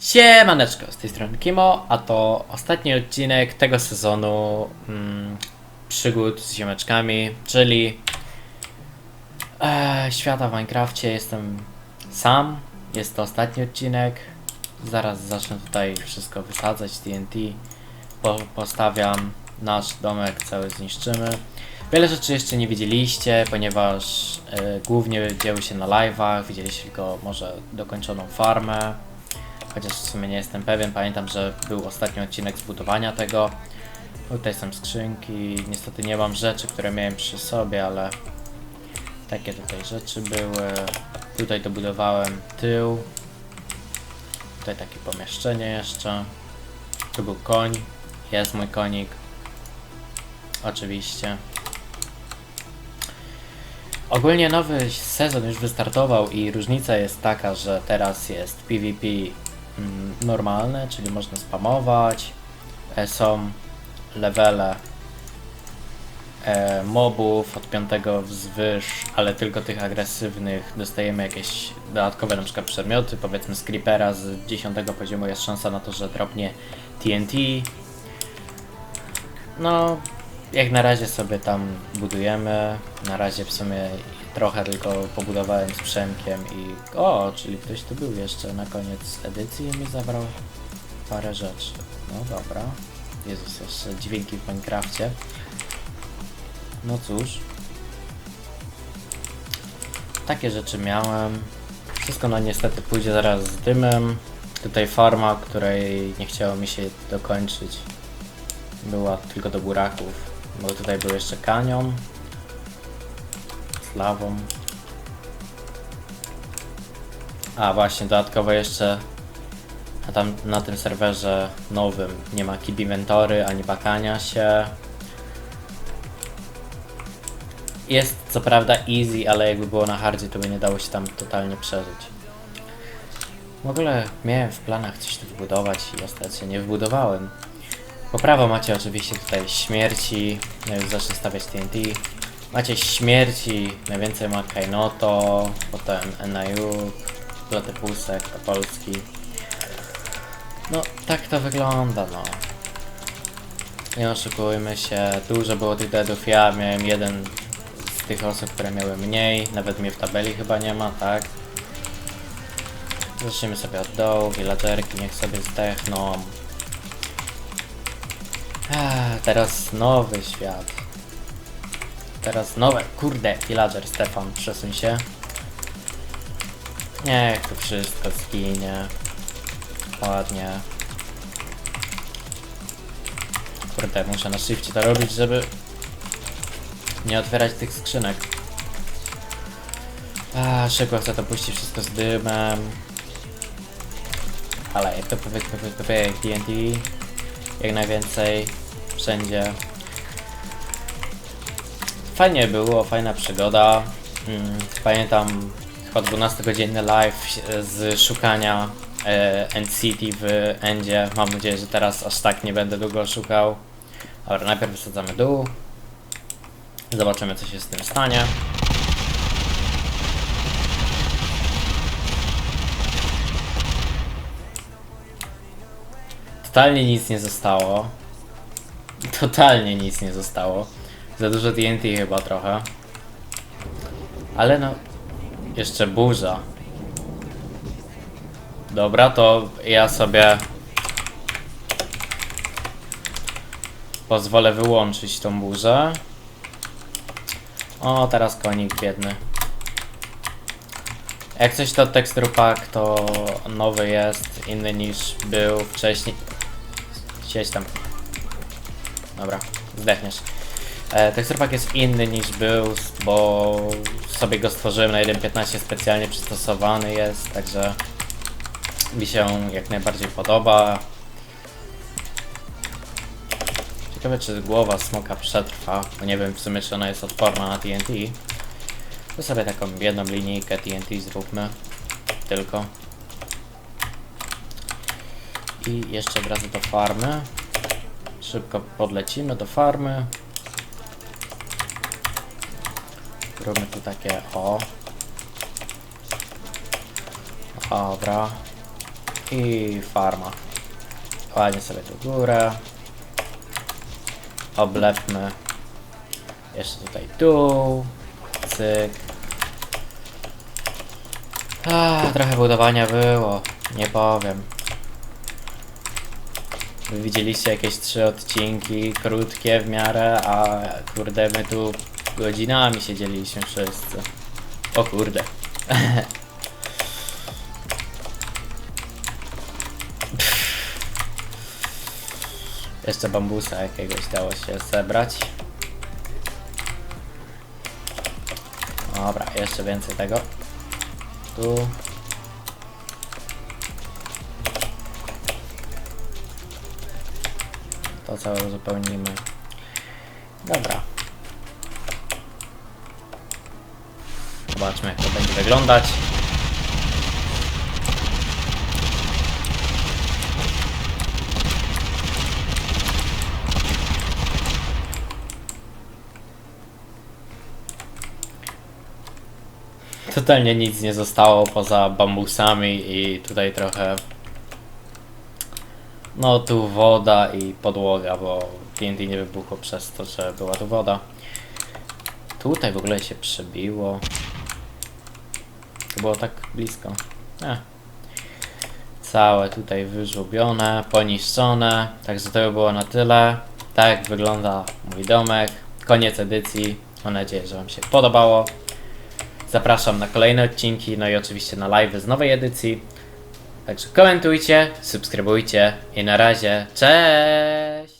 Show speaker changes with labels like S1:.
S1: Siemaneczko, z tej strony Kimo, a to ostatni odcinek tego sezonu mm, przygód z ziomeczkami, czyli e, świata w Minecrafcie. Jestem sam, jest to ostatni odcinek. Zaraz zacznę tutaj wszystko wysadzać, TNT. Po, postawiam nasz domek, cały zniszczymy. Wiele rzeczy jeszcze nie widzieliście, ponieważ e, głównie dzieły się na live'ach, widzieliście tylko może dokończoną farmę. Chociaż w sumie nie jestem pewien, pamiętam, że był ostatni odcinek zbudowania tego. Tutaj są skrzynki, niestety nie mam rzeczy, które miałem przy sobie, ale takie tutaj rzeczy były. Tutaj dobudowałem tył. Tutaj takie pomieszczenie jeszcze. Tu był koń, jest mój konik. Oczywiście. Ogólnie nowy sezon już wystartował i różnica jest taka, że teraz jest PvP normalne, czyli można spamować. E, Są levele e, mobów od 5 wzwyż, ale tylko tych agresywnych dostajemy jakieś dodatkowe na przykład przedmioty, powiedzmy z creepera z 10 poziomu jest szansa na to, że dropnie TNT. No, jak na razie sobie tam budujemy. Na razie w sumie trochę tylko pobudowałem z Przemkiem i... O, czyli ktoś tu był jeszcze na koniec edycji i mi zabrał parę rzeczy. No dobra. Jezus, jeszcze dźwięki w Minecrafcie. No cóż. Takie rzeczy miałem. Wszystko no niestety pójdzie zaraz z dymem. Tutaj farma, której nie chciało mi się dokończyć. Była tylko do buraków. Bo tutaj był jeszcze kanion. Lawą. A właśnie, dodatkowo jeszcze a tam na tym serwerze nowym nie ma kid inventory ani bakania się. Jest co prawda easy, ale jakby było na hardzie, to by nie dało się tam totalnie przeżyć. W ogóle miałem w planach coś tu wbudować i ostatnio nie wbudowałem. Po prawo macie oczywiście tutaj śmierci, ja już zacznę stawiać TNT. Macie śmierci, najwięcej ma Kainoto, potem NIU, Platypusek, Topolski. No, tak to wygląda, no. Nie oszukujmy się, dużo było tych deadów, ja miałem jeden z tych osób, które miały mniej, nawet mnie w tabeli chyba nie ma, tak? Zacznijmy sobie od dołu, villagerki niech sobie zdechną. Ech, teraz nowy świat. Teraz nowe, kurde, villager Stefan, przesuń się. Niech to wszystko zginie. Ładnie. Kurde, muszę na shifcie to robić, żeby nie otwierać tych skrzynek. A, szybko chcę to puścić wszystko z dymem. Ale jak to pyk, pyk, pyk, TNT. Jak najwięcej. Wszędzie. Fajnie było, fajna przygoda. Mm, Pamiętam chyba 12-godzinny live z szukania e, End City w Endzie. Mam nadzieję, że teraz aż tak nie będę długo szukał. Dobra, najpierw wysadzamy dół. Zobaczymy co się z tym stanie. Totalnie nic nie zostało. Totalnie nic nie zostało. Za dużo TNT chyba trochę. Ale no, jeszcze burza. Dobra, to ja sobie pozwolę wyłączyć tą burzę. O, teraz konik biedny. Jak coś to texture pack to nowy jest, inny niż był wcześniej. Siedź tam. Dobra, zdechniesz. E, texture pack jest inny niż był, bo sobie go stworzyłem na 1.15 specjalnie przystosowany jest, także mi się jak najbardziej podoba. Ciekawe czy głowa smoka przetrwa, bo nie wiem w sumie czy ona jest odporna na TNT. To sobie taką jedną linijkę TNT zróbmy. Tylko. I jeszcze od razu do farmy. Szybko podlecimy do farmy. Róbmy tu takie o. Dobra. I farma. Ładnie sobie tu górę. Oblepmy. Jeszcze tutaj dół. Cyk. A, trochę budowania było. Nie powiem. Wy widzieliście jakieś trzy odcinki, krótkie w miarę, a kurde, my tu godzinami siedzieliśmy wszyscy. O kurde. Jeszcze bambusa jakiegoś dało się zebrać. Dobra, jeszcze więcej tego. Tu. To całe uzupełnimy. Dobra. Zobaczmy jak to będzie wyglądać. Totalnie nic nie zostało poza bambusami i tutaj trochę no tu woda i podłoga, bo TNT nie wybuchło przez to, że była tu woda. Tutaj w ogóle się przebiło. Było tak blisko. Eh. Całe tutaj wyżłobione, poniszczone. Także to by było na tyle. Tak wygląda mój domek. Koniec edycji. Mam nadzieję, że Wam się podobało. Zapraszam na kolejne odcinki, no i oczywiście na live z nowej edycji. Także komentujcie, subskrybujcie i na razie. Cześć!